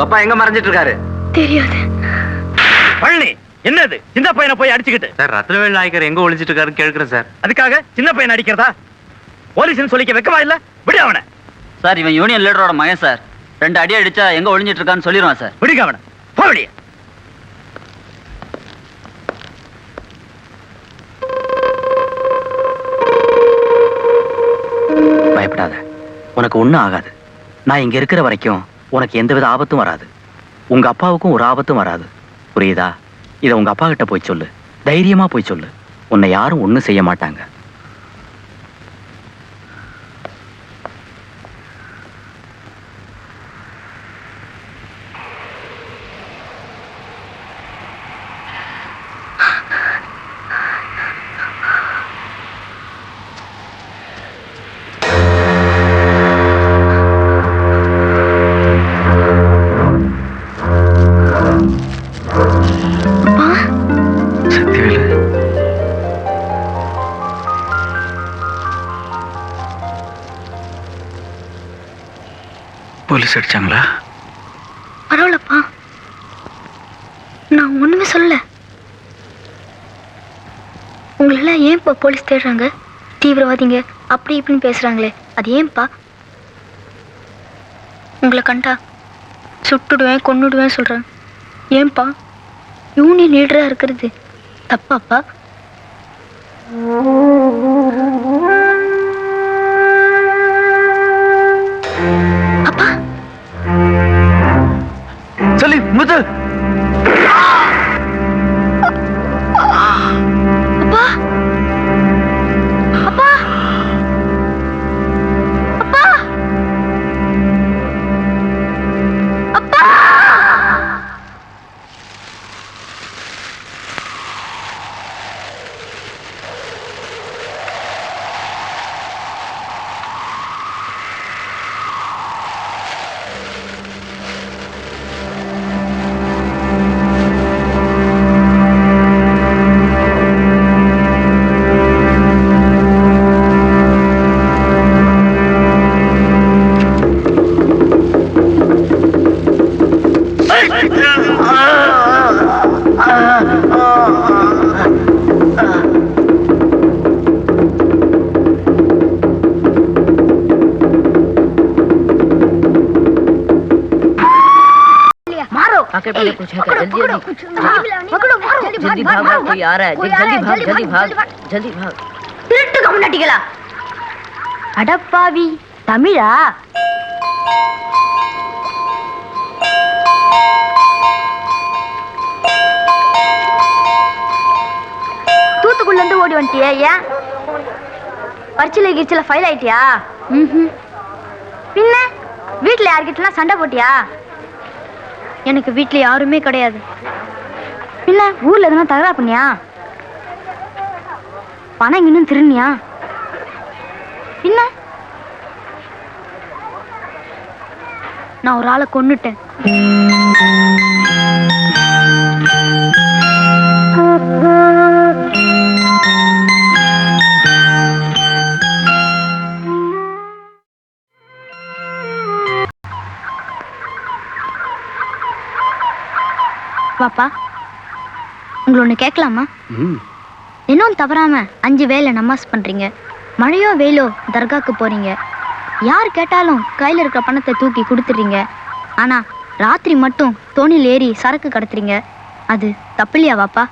உங்க அப்பா எங்க மறைஞ்சிட்டு இருக்காரு தெரியாது. பழனி என்னது? சின்ன பையனை போய் அடிச்சுக்கிட்டு. சார் ரத்னவேல் நாயக்கர் எங்க ஒளிஞ்சிட்டு இருக்காருன்னு கேட்கிறேன் சார். அதுக்காக சின்ன பையன் அடிக்கிறதா? போலீஸ்னு சொல்லிக்க வெக்கமா இல்ல? விடு அவனை. சார் இவன் யூனியன் லீடரோட மகன் சார். ரெண்டு அடி அடிச்சா எங்க ஒளிஞ்சிட்டு இருக்கான்னு சொல்லிடுவான் சார். விடுங்க அவனை. போ வெளியே. பயப்படாத. உனக்கு ஒண்ணும் ஆகாது. நான் இங்க இருக்கிற வரைக்கும் உனக்கு எந்தவித ஆபத்தும் வராது. உங்க அப்பாவுக்கும் ஒரு ஆபத்தும் வராது. புரியுதா? இதை உங்க அப்பா கிட்ட போய் சொல்லு. தைரியமா போய் சொல்லு. உன்னை யாரும் ஒண்ணும் செய்ய மாட்டாங்க. போலீஸ் அடிச்சாங்களா? பரவாயில்லப்பா. நான் ஒண்ணுமே சொல்லல. உங்களெல்லாம் ஏன்ப்பா போலீஸ் தேடுறாங்க? தீவிரவாதிங்க அப்படி இப்படின்னு பேசுறாங்களே. அது ஏன்பா? உங்களை கண்டா சுட்டுடுவேன் கொன்னுடுவேன் சொல்றாங்க. ஏன்பா? யூனியன் லீடரா இருக்கிறது. தப்பாப்பா? 不是啊！आके पहले कुछ है क्या? जल्दी जल्दी पकड़ो मारो जल्दी भाग भाग कोई आ रहा है जल्दी भाग जल्दी भाग जल्दी भाग திருட்டு கம்முனாட்டிகளா அடப்பாவி தமிழா தூத்துக்குள்ள இருந்து ஓடி வந்துட்டியா ஏன் பரிச்சில கிரிச்சில ஃபைல் ஆயிட்டியா ம்ஹும். பின்ன வீட்ல யார்கிட்டலாம் சண்டை போட்டியா எனக்கு வீட்டில் யாருமே கிடையாது. இல்லை ஊர்ல எதுனா தகரா பண்ணியா? பணம் இன்னும் திருநியா என்ன? நான் ஒரு ஆளை கொன்னுட்டேன். பாப்பா உங்களை ஒன்று கேட்கலாமா இன்னும் தவறாம அஞ்சு வேளை நமாஸ் பண்றீங்க. மழையோ வெயிலோ தர்காக்கு போறீங்க. யார் கேட்டாலும் கையில இருக்கிற பணத்தை தூக்கி கொடுத்துறீங்க ஆனா ராத்திரி மட்டும் தோணியில் ஏறி சரக்கு கடத்துறீங்க. அது தப்பில்லையா வாப்பா?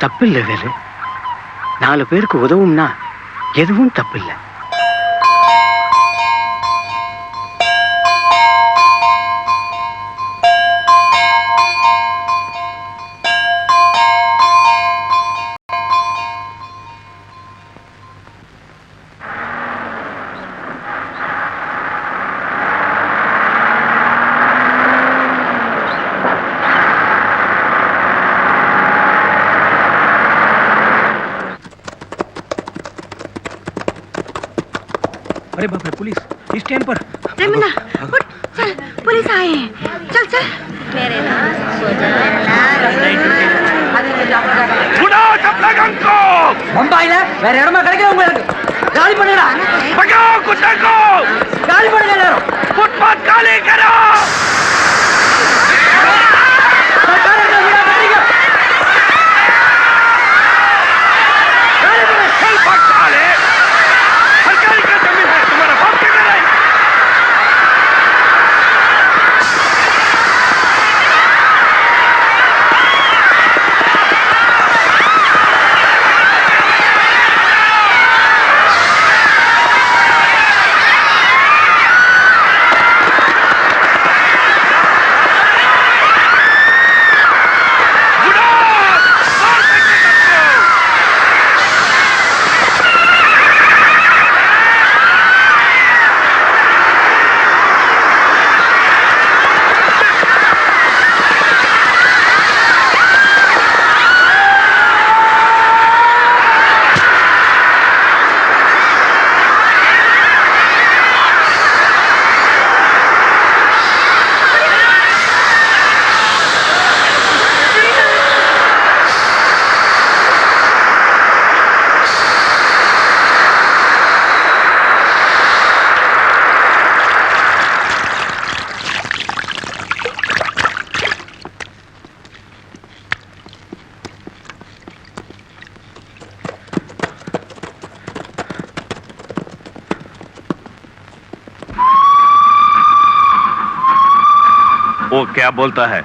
தப்பில்லை வேலு. நாலு பேருக்கு உதவும்னா எதுவும் தப்பில்லை. अरे बाप रे पुलिस इस टाइम पर। रमीना उठ चल पुलिस आए हैं। चल चल। मेरे नाम सोजा ना अरे जा गुड आउट अपने गन को बम्बाई ले मेरे रेड़ में करके उंगली गाली पड़े ना पकड़ो कुत्ते को। गाली पड़े ले फुटपाथ काले करो। वो क्या बोलता है?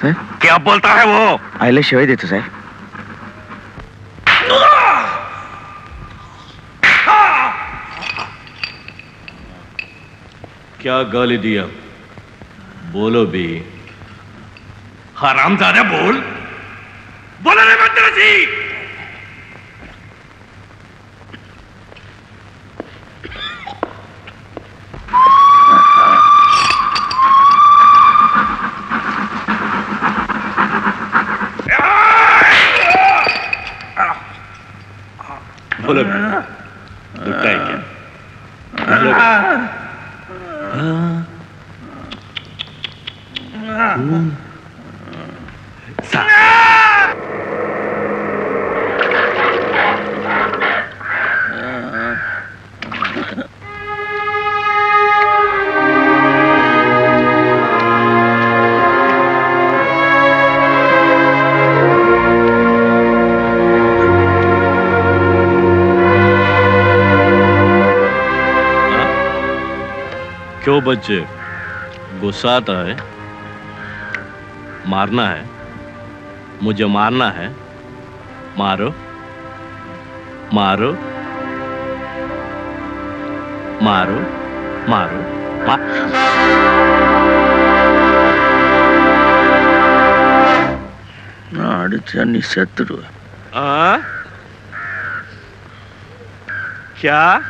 सर? क्या बोलता है वो? आईला शिवाय देते सर। क्या गाली दिया? बोलो भी। हरामजादा बोल। बोलो रे मद्रासी Sa बच्चे गुस्सा आता है मारना है मुझे मारना है मारो मारो मारो मारो शत्रु क्या?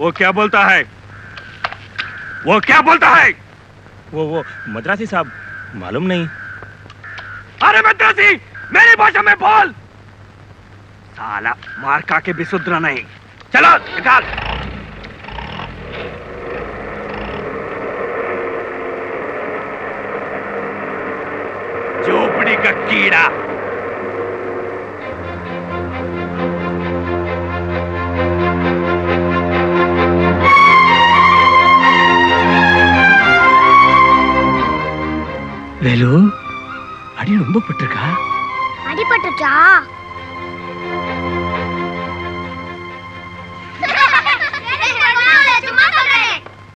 वो क्या बोलता है? वो क्या बोलता है? वो वो मद्रासी साहब मालूम नहीं। अरे मद्रासी मेरी भाषा में बोल। साला मार खा के भी सुधरा नहीं। चलो निकाल। झोपड़ी का कीड़ा। வேலு அடி ரொம்ப பட்டிருக்கா? அடிபட்டுச்சா